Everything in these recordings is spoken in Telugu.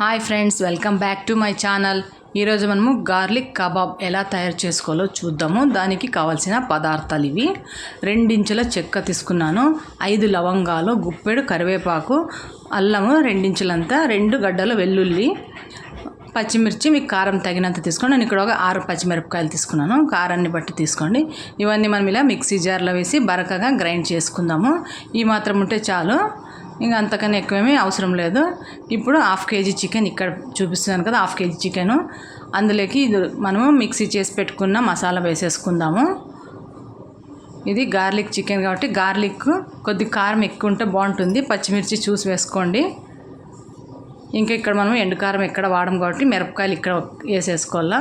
Hi friends welcome back to my channel. ఈరోజు మనము గార్లిక్ కబాబ్ ఎలా తయారు చేసుకోవాలో చూద్దాము. దానికి కావాల్సిన పదార్థాలు ఇవి. రెండించుల చెక్క తీసుకున్నాను. ఐదు లవంగాలు గుప్పెడు కరివేపాకు అల్లము రెండించులంతా రెండు గడ్డలు వెల్లుల్లి పచ్చిమిర్చి మీకు కారం తగినంత తీసుకోండి. నేను ఇక్కడ ఒక ఆరు పచ్చిమిరపకాయలు తీసుకున్నాను. కారాన్ని బట్టి తీసుకోండి. ఇవన్నీ మనం ఇలా మిక్సీ జార్లో వేసి బరకగా గ్రైండ్ చేసుకుందాము. ఈ మాత్రం ఉంటే చాలు. ఇంకా అంతకన్నా ఎక్కువేమీ అవసరం లేదు. ఇప్పుడు హాఫ్ కేజీ చికెన్ ఇక్కడ చూపిస్తున్నాను కదా హాఫ్ కేజీ చికెను. అందులోకి ఇది మనము మిక్సీ చేసి పెట్టుకున్న మసాలా వేసేసుకుందాము. ఇది గార్లిక్ చికెన్ కాబట్టి గార్లిక్ కొద్ది కారం ఎక్కువ ఉంటే బాగుంటుంది. పచ్చిమిర్చి చూసి వేసుకోండి. ఇంకా ఇక్కడ మనం ఎండుకారం ఎక్కడ వాడడం కాబట్టి మిరపకాయలు ఇక్కడ వేసేసుకోవాలా.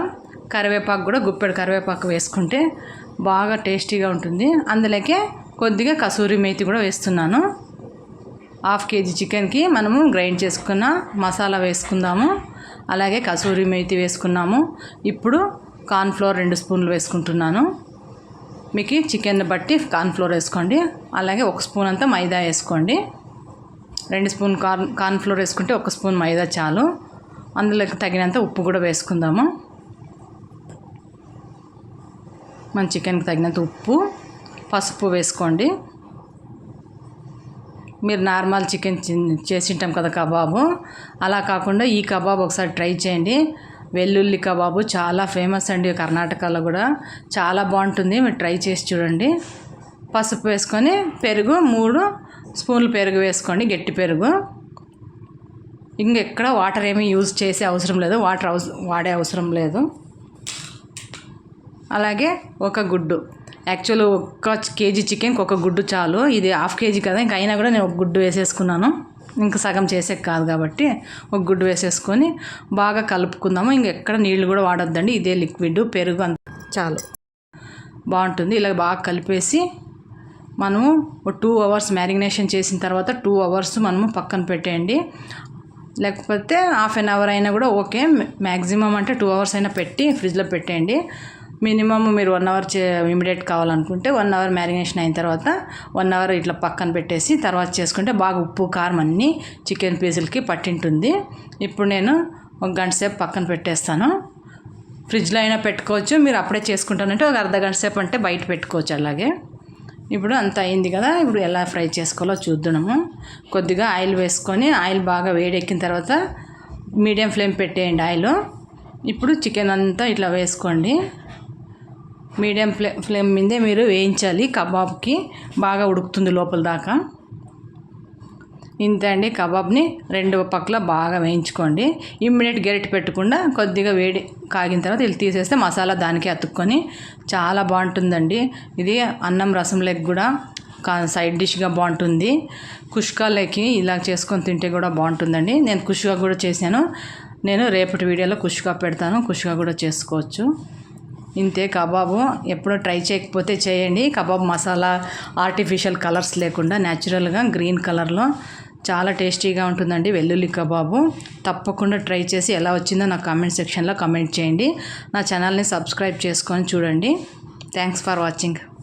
కరివేపాకు కూడా గుప్పెడు కరివేపాకు వేసుకుంటే బాగా టేస్టీగా ఉంటుంది. అందులోకే కొద్దిగా కసూరి మేతి కూడా వేస్తున్నాను. హాఫ్ కేజీ చికెన్కి మనము గ్రైండ్ చేసుకున్న మసాలా వేసుకుందాము. అలాగే కసూరి మేతి వేసుకున్నాము. ఇప్పుడు కార్న్ఫ్లోర్ రెండు స్పూన్లు వేసుకుంటున్నాను. మీకు చికెన్ బట్టి కార్న్ఫ్లోర్ వేసుకోండి. అలాగే ఒక స్పూన్ అంతా మైదా వేసుకోండి. రెండు స్పూన్ కార్న్ కార్న్ఫ్లోర్ వేసుకుంటే ఒక స్పూన్ మైదా చాలు. అందులోకి తగినంత ఉప్పు కూడా వేసుకుందాము. మన చికెన్కి తగినంత ఉప్పు పసుపు వేసుకోండి. మీరు నార్మల్ చికెన్ చేసింటాం కదా కబాబు. అలా కాకుండా ఈ కబాబ్ ఒకసారి ట్రై చేయండి. వెల్లుల్లి కబాబు చాలా ఫేమస్ అండి కర్ణాటకలో కూడా. చాలా బాగుంటుంది. మీరు ట్రై చేసి చూడండి. పసుపు వేసుకొని పెరుగు మూడు స్పూన్లు పెరుగు వేసుకోండి. గట్టి పెరుగు. ఇంకెక్కడ వాటర్ ఏమీ యూజ్ చేసే అవసరం లేదు. వాటర్ అవసరం వాడే అవసరం లేదు. అలాగే ఒక గుడ్డు. యాక్చువల్ ఒక్క కేజీ చికెన్కి ఒక గుడ్డు చాలు. ఇది హాఫ్ కేజీ కదా ఇంకా అయినా కూడా నేను ఒక గుడ్డు వేసేసుకున్నాను. ఇంకా సగం చేసే కాదు కాబట్టి ఒక గుడ్డు వేసేసుకొని బాగా కలుపుకుందాము. ఇంకెక్కడ నీళ్ళు కూడా వాడొద్దండి ఇదే లిక్విడ్ పెరుగు అంత. చాలు. బాగుంటుంది. ఇలా బాగా కలిపేసి మనము ఒక టూ అవర్స్ మ్యారినేషన్ చేసిన తర్వాత టూ అవర్స్ మనము పక్కన పెట్టేయండి. లేకపోతే హాఫ్ అన్ అవర్ అయినా కూడా ఓకే. మ్యాక్సిమం అంటే టూ అవర్స్ అయినా పెట్టి ఫ్రిడ్జ్లో పెట్టేయండి. మినిమమ్ మీరు వన్ అవర్ చే ఇమీడియట్ కావాలనుకుంటే వన్ అవర్ మ్యారినేషన్ అయిన తర్వాత వన్ అవర్ ఇట్లా పక్కన పెట్టేసి తర్వాత చేసుకుంటే బాగా ఉప్పు కారం అన్నీ చికెన్ పీసులకి పట్టింటుంది. ఇప్పుడు నేను ఒక గంట సేపు పక్కన పెట్టేస్తాను. ఫ్రిడ్జ్లో అయినా పెట్టుకోవచ్చు. మీరు అప్పుడే చేసుకుంటానంటే ఒక అర్ధ గంట సేపు అంటే బయట పెట్టుకోవచ్చు అలాగే. ఇప్పుడు అంత అయింది కదా. ఇప్పుడు ఎలా ఫ్రై చేసుకోవాలో చూద్దాము. కొద్దిగా ఆయిల్ వేసుకొని ఆయిల్ బాగా వేడెక్కిన తర్వాత మీడియం ఫ్లేమ్ పెట్టేయండి ఆయిల్. ఇప్పుడు చికెన్ అంతా ఇట్లా వేసుకోండి. మీడియం ఫ్లే ఫ్లేమ్ మీదే మీరు వేయించాలి కబాబ్కి. బాగా ఉడుకుతుంది లోపల దాకా. ఇంతే అండి కబాబ్ని రెండు పక్కల బాగా వేయించుకోండి. ఇమ్మీడియట్ గెరెట్ పెట్టకుండా కొద్దిగా వేడి కాగిన తర్వాత వీళ్ళు తీసేస్తే మసాలా దానికే అతుక్కొని చాలా బాగుంటుందండి. ఇది అన్నం రసం లెగ్ కూడా సైడ్ డిష్గా బాగుంటుంది. కుష్కాలకి ఇలా చేసుకొని తింటే కూడా బాగుంటుందండి. నేను కుష్గా కూడా చేశాను. నేను రేపటి వీడియోలో కుష్గా పెడతాను. కుష్గా కూడా చేసుకోవచ్చు. ఇంతే కబాబు. ఎప్పుడో ట్రై చేయకపోతే చేయండి. కబాబ్ మసాలా ఆర్టిఫిషియల్ కలర్స్ లేకుండా న్యాచురల్గా గ్రీన్ కలర్లో చాలా టేస్టీగా ఉంటుందండి వెల్లుల్లి కబాబు. తప్పకుండా ట్రై చేసి ఎలా వచ్చిందో నా కామెంట్ సెక్షన్లో కమెంట్ చేయండి. నా ఛానల్ని సబ్స్క్రైబ్ చేసుకొని చూడండి. Thanks for watching.